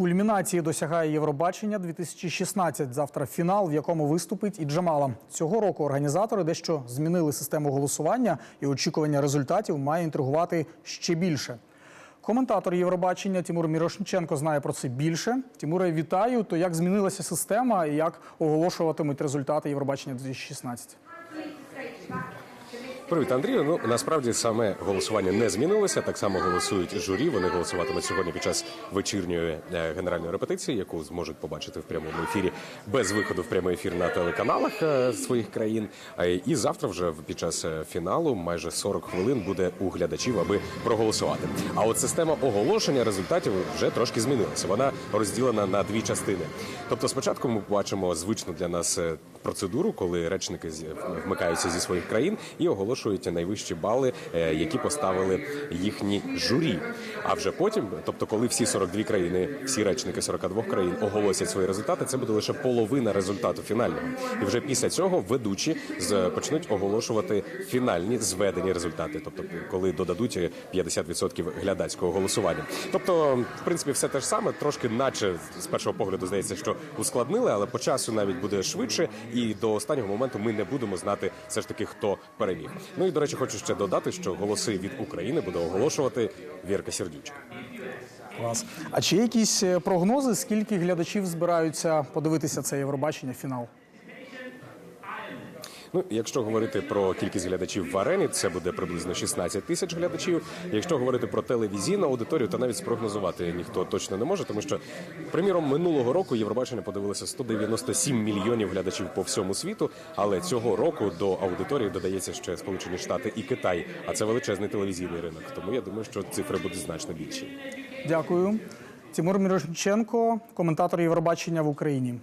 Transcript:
Кульмінації досягає Євробачення 2016. Завтра фінал, в якому виступить і Джамала. Цього року організатори дещо змінили систему голосування, і очікування результатів має інтригувати ще більше. Коментатор Євробачення Тимур Мірошниченко знає про це більше. Тимуре, вітаю. То як змінилася система і як оголошуватимуть результати Євробачення 2016? Привіт, Андрію. Ну насправді саме голосування не змінилося. Так само голосують журі. Вони голосуватимуть сьогодні під час вечірньої е, генеральної репетиції, яку зможуть побачити в прямому ефірі без виходу в прямий ефір на телеканалах е, своїх країн. І завтра, вже під час е, фіналу, майже 40 хвилин буде у глядачів, аби проголосувати. А от система оголошення результатів вже трошки змінилася. Вона розділена на дві частини. Тобто, спочатку ми бачимо звичну для нас процедуру, коли речники вмикаються зі своїх країн і оголошують найвищі бали, е, які поставили їхні журі. А вже потім, тобто, коли всі 42 країни, всі речники 42 країн оголосять свої результати, це буде лише половина результату фінального. І вже після цього ведучі почнуть оголошувати фінальні зведені результати, тобто коли додадуть 50% глядацького голосування. Тобто, в принципі, все те ж саме, трошки, наче з першого погляду здається, що ускладнили, але по часу навіть буде швидше, і до останнього моменту ми не будемо знати все ж таки, хто переміг. Ну і до речі, хочу ще додати, що голоси від України буде оголошувати Вірка Сердючка. Клас. А чи є якісь е, прогнози, скільки глядачів збираються подивитися це Євробачення фінал? Ну, якщо говорити про кількість глядачів в арені, це буде приблизно 16 тисяч глядачів. Якщо говорити про телевізійну аудиторію, то навіть спрогнозувати ніхто точно не може, тому що, приміром, минулого року Євробачення подивилося 197 мільйонів глядачів по всьому світу. Але цього року до аудиторії додається ще Сполучені Штати і Китай, а це величезний телевізійний ринок. Тому я думаю, що цифри будуть значно більші. Дякую. Тимур Мірошниченко, коментатор Євробачення в Україні.